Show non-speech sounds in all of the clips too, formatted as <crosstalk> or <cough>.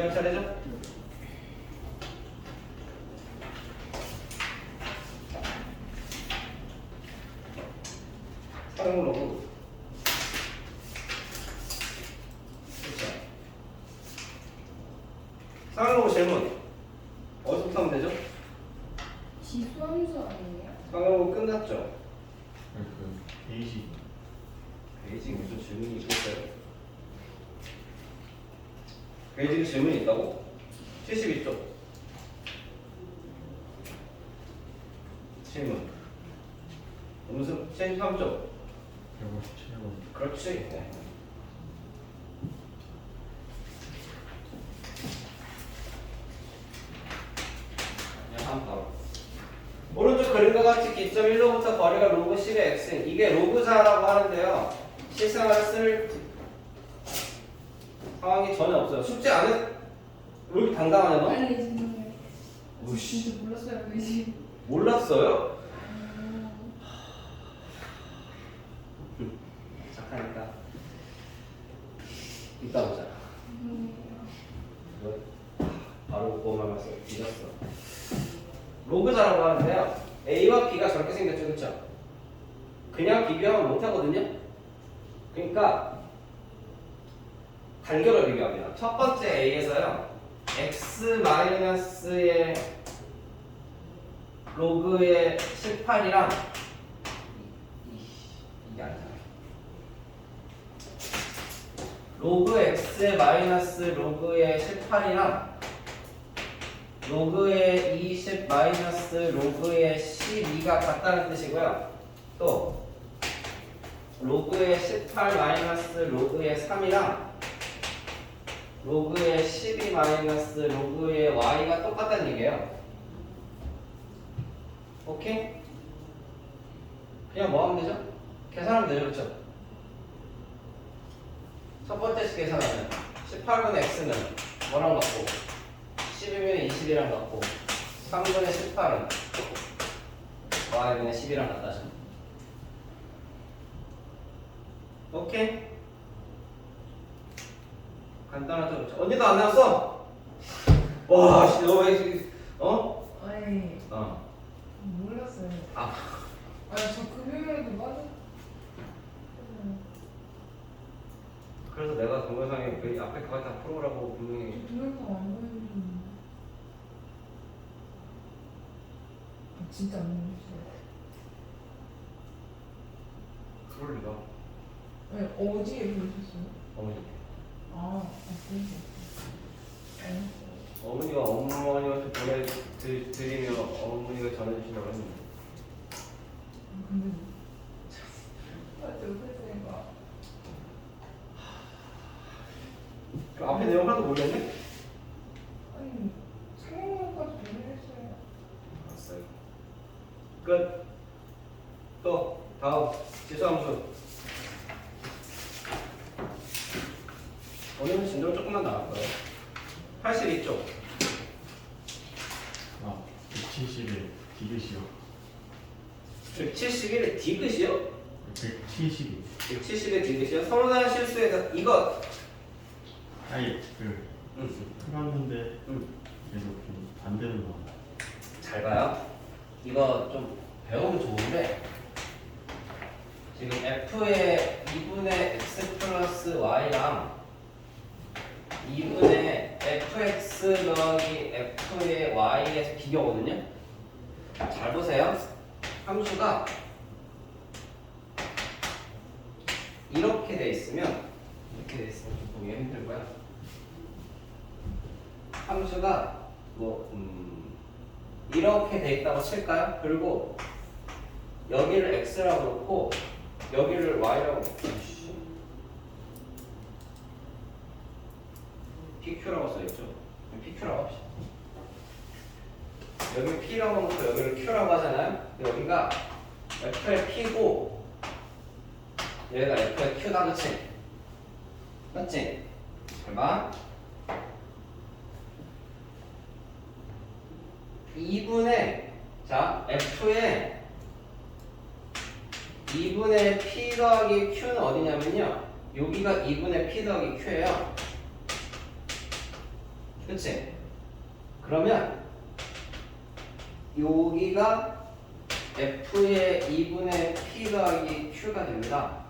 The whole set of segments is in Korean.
Você vai tirar já? 72쪽. 질문. 음수 73쪽 157번 그렇지. 네. 오른쪽 그림과 같이 기점 1로부터 거리가 로그 10의 x 이게 로그자라고 하는데요. 실생활에 쓸 상황이 전혀 없어요. 숙제 안 했... 왜 이렇게 당당하냐 너? 아니 죄송해요. 오씨 진짜 몰랐어요 왜지? 몰랐어요? 착하니까 이따 보자 이거 바로 그거만 말씀 뒤졌어 로그자라고 하는데요 A와 B가 저렇게 생겼죠 그쵸? 그냥 비교하면 못하거든요 그러니까 간격을 비교합니다 첫 번째 A에서요 X-의 로그의 18이랑 이게 아니잖아 로그 X의 마이너스 로그의 18이랑 로그의 20 마이너스 로그의 12가 같다는 뜻이고요. 또 로그의 18 마이너스 로그의 3이랑 로그의 12 마이너스 로그의 y가 똑같다는 얘기예요. 오케이? 그냥 뭐 하면 되죠? 계산하면 되죠, 그렇죠? 첫 번째 식 계산하면 18분의 x는 뭐랑 같고 12분의 20이랑 같고 3분의 18은 y분의 10이랑 같다죠 오케이 간단하죠 그렇죠 언니도 안 나왔어? 와 씨, 너왜 이렇게 어? 아니 어. 몰랐어요. 아 아니 저 금요일에도 맞아. 그래서 내가 동영상에 그 앞에 그거 다 풀어보라고 분명히 동영상 안 보여주는. 아, 진짜 안 보여주세요. 그럴 리가 아니 어디에 보여주셨어요? 어머니 어머니가 어머니한테 보내드리며 어머니가 전해주신다고 했는데 아? 그 앞에 내용 하나도 모르겠네? 아니 상영까지 보내했어요. 알았어요 끝. 또 다음 지수함수 오늘은 진도를 조금만 나갈 거예요 82쪽 아 170에 디귿이요 171의 디귿이요? 170이 170의 디귿이요? 서로다는 실수에서 이거 아예 그 음, 풀었는데 음. 계속 좀 반대로 나와 잘 봐요. 이거 좀 배우면 좋은데 지금 f의 2분의 x 플러스 y랑 2분의 fx 더하기 f의 y에서 비교거든요. 잘 보세요. 함수가 이렇게 돼 있으면 이렇게 돼 있으면 좀 보기 힘들 거야. 함수가 뭐 음, 이렇게 돼 있다고 칠까요? 그리고 여기를 x라고 놓고 여기를 y라고 놓고 pq라고 써있죠? pq라고 합시다. 여기 p라고 놓고 여기를 q라고 하잖아요? 여기가 f의 p고 얘가 f의 q다 그치? 맞지? 잘 봐. 2분의 자 f의 2분의 p 더하기 q는 어디냐면요 여기가 2분의 p 더하기 q예요 그치? 그러면 여기가 F의 2분의 P 더하기 Q가 됩니다.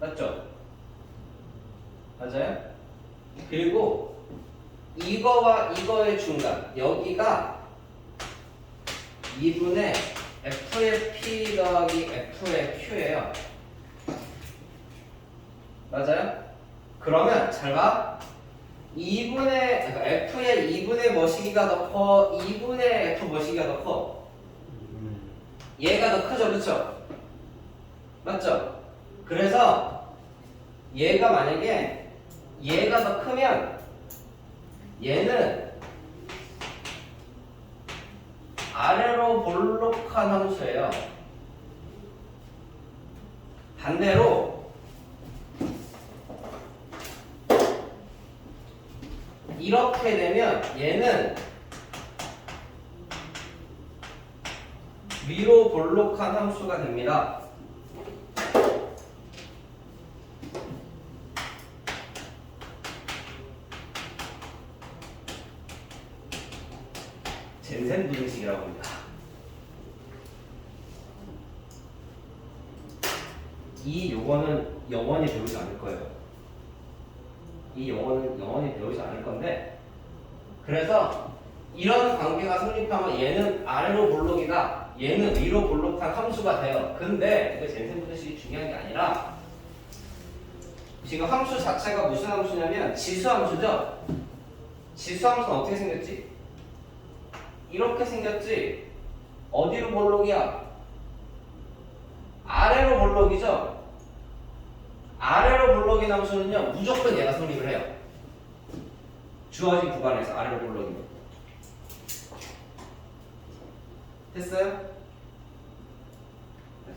맞죠? 맞아요? 그리고 이거와 이거의 중간 여기가 2분의 F의 P 더하기 F의 Q예요. 맞아요? 그러면 잘 봐. 2분의 그러니까 F의 2분의 머시기가 더 커, 2분의 F 머시기가 더 커. 음, 얘가 더 크죠, 그렇죠? 맞죠? 그래서 얘가 만약에 얘가 더 크면 얘는 아래로 볼록한 함수예요. 반대로 이렇게 되면 얘는 위로 볼록한 함수가 됩니다. 젠센 분식이라고 합니다. 이 용어는 영원히 배우지 않을 거예요. 이 용어는 영원히 배우지 않을 건데, 그래서 이런 관계가 성립하면 얘는 아래로 볼록이다, 얘는 위로 볼록한 함수가 돼요. 근데 이거 젠센 분식이 중요한 게 아니라 지금 함수 자체가 무슨 함수냐면 지수 함수죠. 지수 함수는 어떻게 생겼지? 이렇게 생겼지. 어디로 볼록이야? 아래로 볼록이죠. 아래로 볼록인 함수는요 무조건 얘가 성립을 해요. 주어진 구간에서 아래로 볼록이면 됐어요? 네.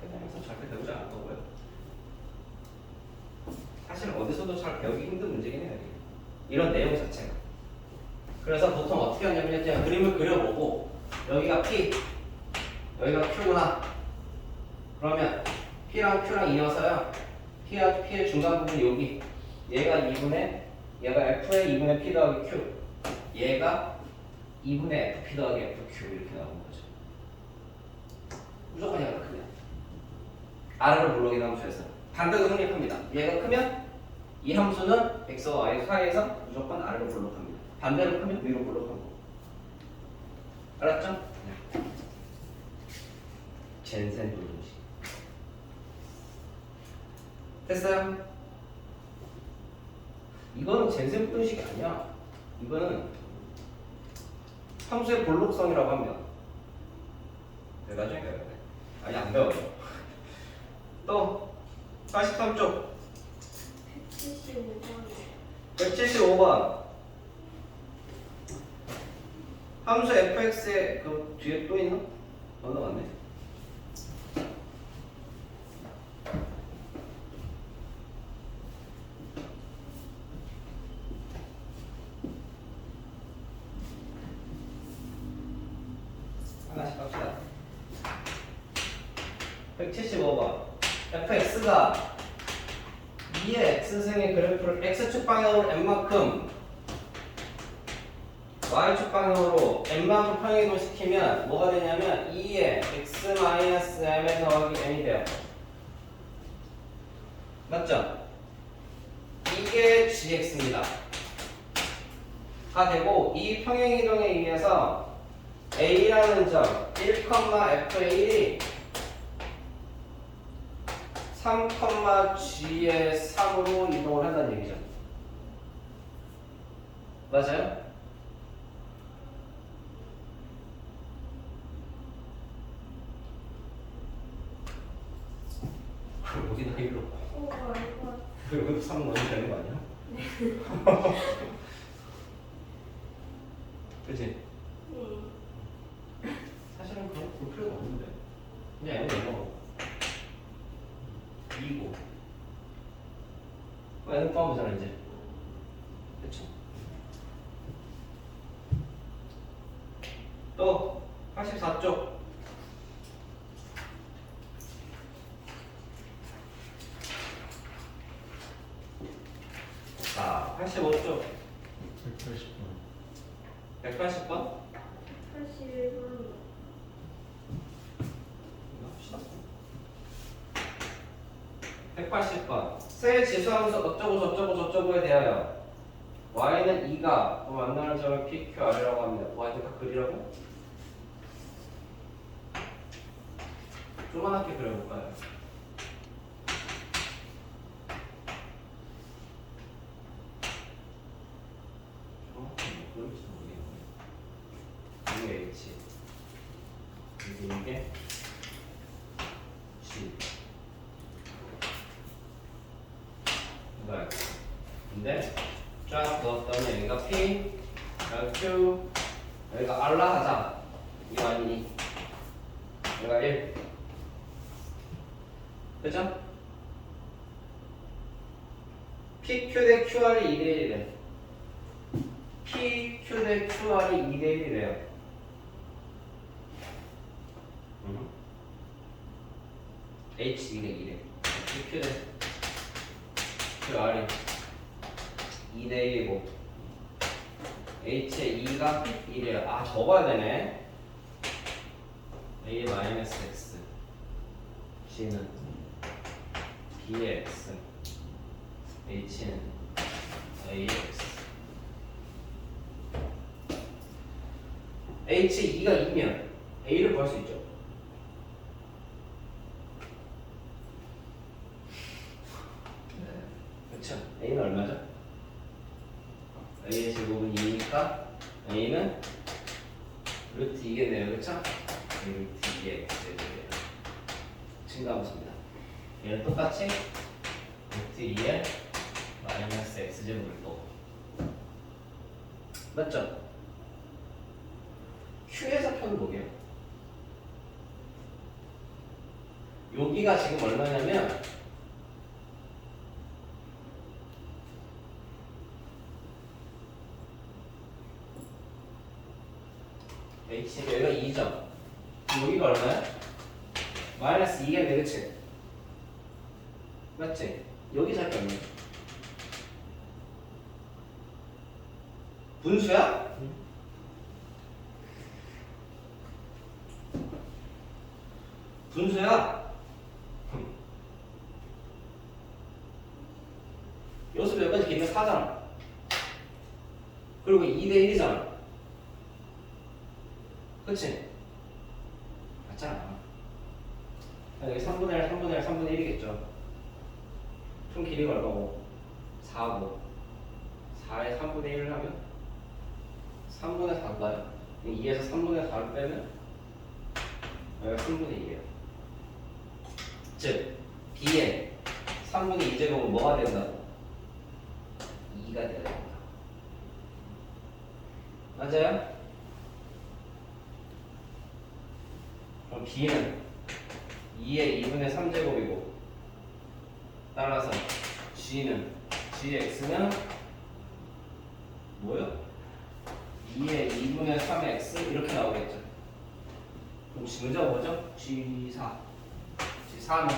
그냥서 절대 배우지 않을 거고요. 사실 어디서도 잘 배우기 힘든 문제긴 해요. 이런 내용 자체가. 그래서 보통 어떻게 하냐면 그냥 그림을 그려보고 여기가 P, 여기가 Q구나. 그러면 P랑 Q랑 이어서요. P와 P의 중간 부분 여기. 얘가 2분의 얘가 F의 2분의 P 더하기 Q. 얘가 2분의 F P 더하기 F Q 이렇게 나오는 거죠. 무조건 얘가 크면 아래로 블록이 함수에서 반대로 성립합니다. 얘가 크면 이 함수는 x와 y 사이에서 무조건 아래로 볼록합니다. 반대로 크면 위로 볼록하고. 알았죠? 네. 젠센 분식. 됐어요? 이거는 젠센 분식이 아니야. 이거는 함수의 볼록성이라고 합니다. 네, 나중에 배워야 돼. 아니 안 배워요. <laughs> 또 43쪽 175번이요. 175번 함수 fx의 그 뒤에 또 있나? 건너갔네 하나씩 합시다 175번 fx가 2의 x승의 그래프를 x축 방향으로 n만큼 y축 방향으로 n만큼 평행이동 시키면 뭐가 되냐면 2의 x-m의 더하기 n이 돼요. 맞죠? 이게 gx입니다. 가 되고 이 평행이동에 의해서 a라는 점 1,f의 1이 3,g의 3으로 이동을 한다는 얘기죠. 맞아요? 그럼 여기다 이로 오, 알고 여기도 3 넣으면 되는 거 아니야? <laughs> 그치? 네. 사실은 그런 볼 필요가 없는데 그냥 얘는 넘어가고 2고 어, 얘는 포함이잖아 이제 그쵸? 또 84쪽 자 85쪽 180번 180번 81번. 합시다 180번 세 지수함수 어쩌고 저쩌고 저쩌고에 대하여 y는 2가 또 만나는 점을 PQR이라고 합니다 뭐하니까 그리라고? 조그맣게 그려볼까요? 조그맣게 뭐 그릴지 모르겠네 이게 H 그리고 이게 G 이거 알고 근데 쫙 넣었더니 여기가 P 여기가 Q 여기가 R라 하자 이거 아니니 여기가 1 그죠? PQ 대 QR이 2대 1이래 PQ 대 QR이 2대 1이래요. 음. H 2대 2래 PQ 대 QR이 2대 1이고 H의 2가 1이에요. 아 적어야 되네. A 마이너스 X G는 B의 X H는 A의 X H 2가 2면 A를 구할 수 있죠 그쵸 A는 얼마죠? A의 제곱은 2니까 A는 루트 2겠네요 그쵸? 루트 2의 X제곱이에요 증가함수입니다 얘는 똑같이 루트 2의 마이너스 X제곱을 또 맞죠? Q의 좌표는 뭐게요? 여기가 지금 얼마냐면 H 여기가 2점 여기가 얼마야? 마이너스 2겠네 그치? 맞지? 여기 잡이 얼마야? 분수야? 분수야? 여기서 몇 가지 개면 4잖아 그리고 2대 1이잖아 그치? 맞잖아 여기 3분의 1, 3분의 1, 3분의 1이겠죠 총 길이가 얼마고? 4고 4에 3분의 1을 하면 3분의 4인가요? 2에서 3분의 4를 빼면 여기가 3분의 2예요 즉 B에 3분의 2제곱은 뭐가 된다고? 2가 돼야 된다 맞아요? 그럼 B는 2의 2분의 3제곱이고 따라서 G는 GX는 뭐요? 2의 2분의 3X 이렇게 나오겠죠 그럼 문제가 뭐죠? G4 G4는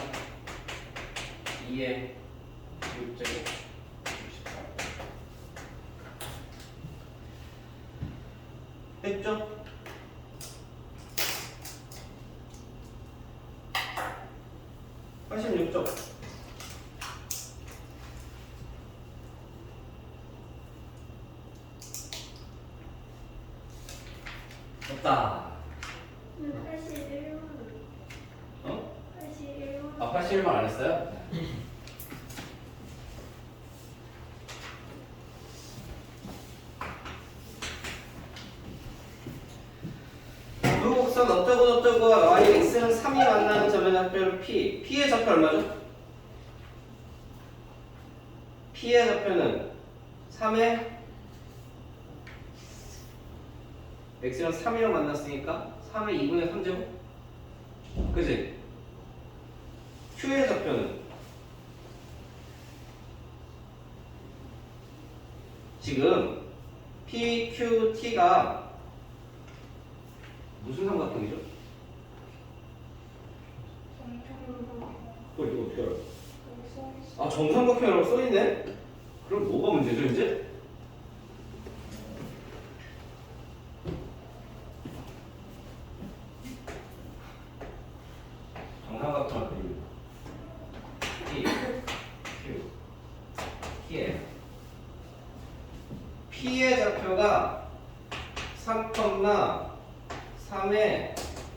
2의 6제곱 64 됐죠? 팔십육 점 없다. 81번. 어? 81번. 아, 81만 안 했어 요? 무곡선 어쩌고 저쩌고 y x는 3이 만나는 점의 좌표는 p. p의 좌표 얼마죠? p의 좌표는 3에 x는 3이랑 만났으니까 3의 2분의 3제곱? 그지? q의 좌표는 지금 p, q, t가 무슨 삼각형이죠? 그걸 이거 어떻게 알아? 써있어 아 정삼각형이라고 써있네? 그럼 뭐가 문제죠 이제? 정삼각형 그립니다. P, Q, P에 P의 좌표가 3,3의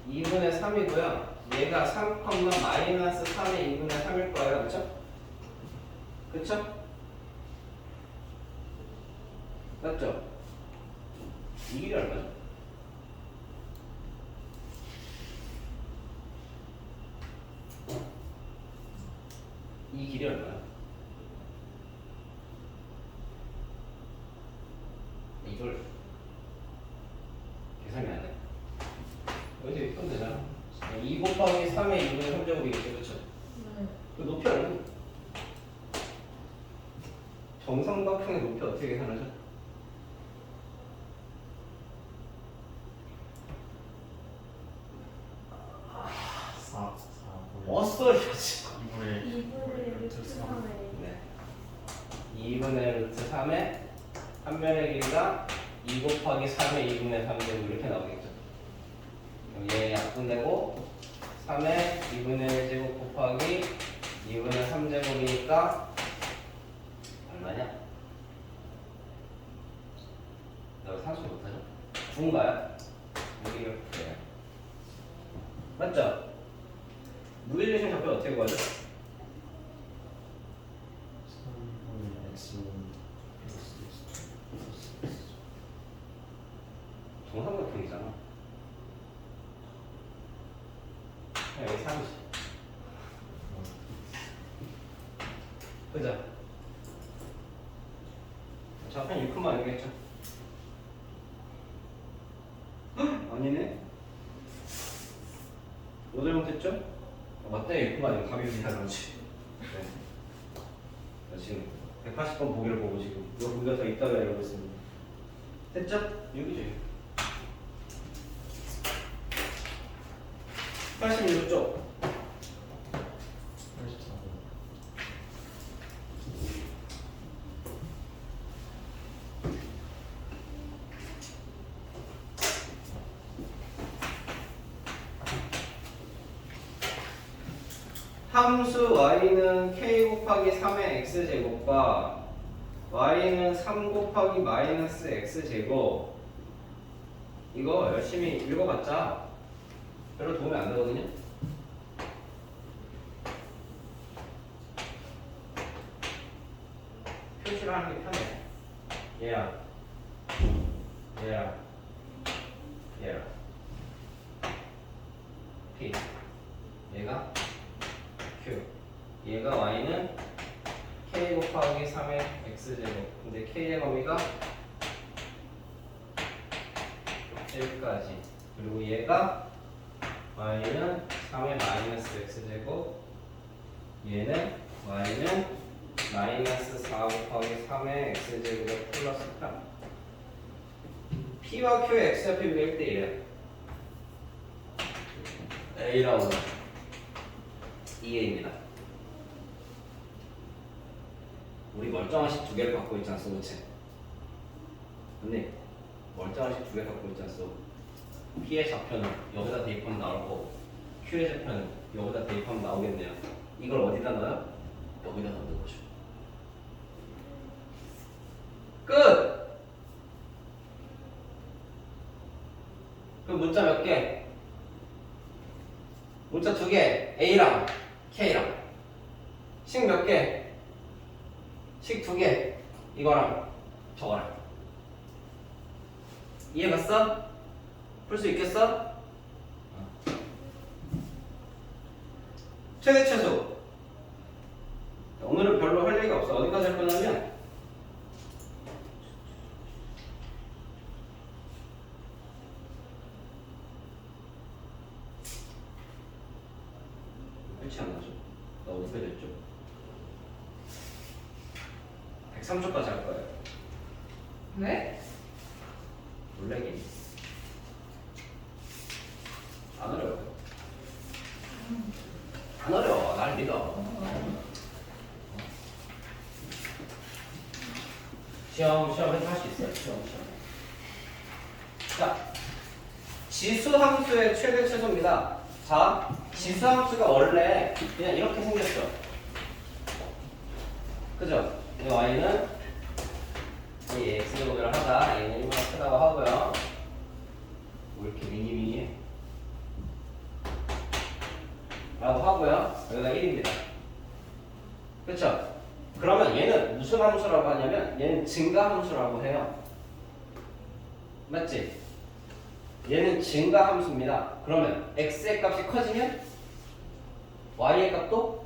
2분의 3이고요. 얘가 3, 마이너스 3의 2분의 3일 거예요. 그쵸? 그쵸? 맞죠? 이 길이 얼마죠? 이 길이 얼마야? 이걸 계산이 안 돼. 여기서 이면 되잖아. 2 곱하기 3의 2분의 3제곱이겠죠, 그쵸? 네. 그 높이 얼마? 정삼각형의 높이 어떻게 계산하죠? 사, 사, 이거지. 이번에 2분의 루트 3에 네. 2분의 루트 3의 한 면의 길이가 2 곱하기 3의 2분의 3제곱 이렇게 나오겠죠. 그럼 얘 약분되고 3의 2분의 1제곱 곱하기 2분의 3제곱이니까 얼마냐? 너 상수 못하죠? 중가요? 우리 이렇게 맞죠? 무일유심 좌표 어떻게 구하죠? 3분의 x 플러스 x 플러스 x 정삼각형이잖아. 여기 30. 그죠? 좌편 6만 아니겠죠? 헉, 아니네. 뭐 잘못했죠? 어, 맞다 6만 아니고 답이 비슷하지. 네. 나 지금 180번 보기를 보고 지금 이거 보기가 더 있다가 이러고 있습니다. 됐죠? 여기죠. 86쪽. 84번 함수 y는 k 곱하기 3의 x 제곱과 y는 3 곱하기 마이너스 x 제곱 이거 열심히 읽어봤자 별로 도움이 안 되거든요. 표시를 하는 게 편해. 얘야, 얘야, 얘야. P. 얘가. 얘가 Y는 K 곱하기 3의 X제곱. 근데 K의 범위가 1까지. 그리고 얘가 Y는 3의 마이너스 X제곱. 얘는 Y는 마이너스 4 곱하기 3의 X제곱에 플러스 8. P와 Q의 X좌표 비가 1대 1이야. A라고. 2A입니다. 우리 멀쩡한 식 두 개를 갖고 있지 않소, 그치? 언니, 멀쩡한 식 두 개 갖고 있지 않소? P의 좌표는 여기다 대입하면 나올 거고, Q의 좌표는 여기다 대입하면 나오겠네요. 이걸 어디다 넣어요? 여기다 넣는 거죠. 끝! 그럼 문자 몇 개? 문자 두 개, A랑 K랑. 식 몇 개? 식 두 개. 이거랑 저거랑. 이해 갔어? 풀 수 있겠어? 최대 최소. 오늘은 별로 할 얘기가 없어. 어디까지 할 거냐면 끝이 안 나죠. 나 어디서 됐죠? 103초까지 할 거예요. 네? 놀래기. 안 어려워요. 안 어려워. 날 믿어. 시험 시험에서 할 수 있어요. 시험 시험. 자, 지수 함수의 최대 최소입니다. 자, 지수 함수가 원래 그냥 이렇게 생겼죠. 그죠? 이 y는 이 x 제곱을 하다 a는 1보다 크다고 하고요. 왜 이렇게 미니미니해? 라고 하고요. 여기가 1입니다. 그렇죠? 그러면 얘는 무슨 함수라고 하냐면 얘는 증가 함수라고 해요. 맞지? 얘는 증가 함수입니다. 그러면 x의 값이 커지면 y의 값도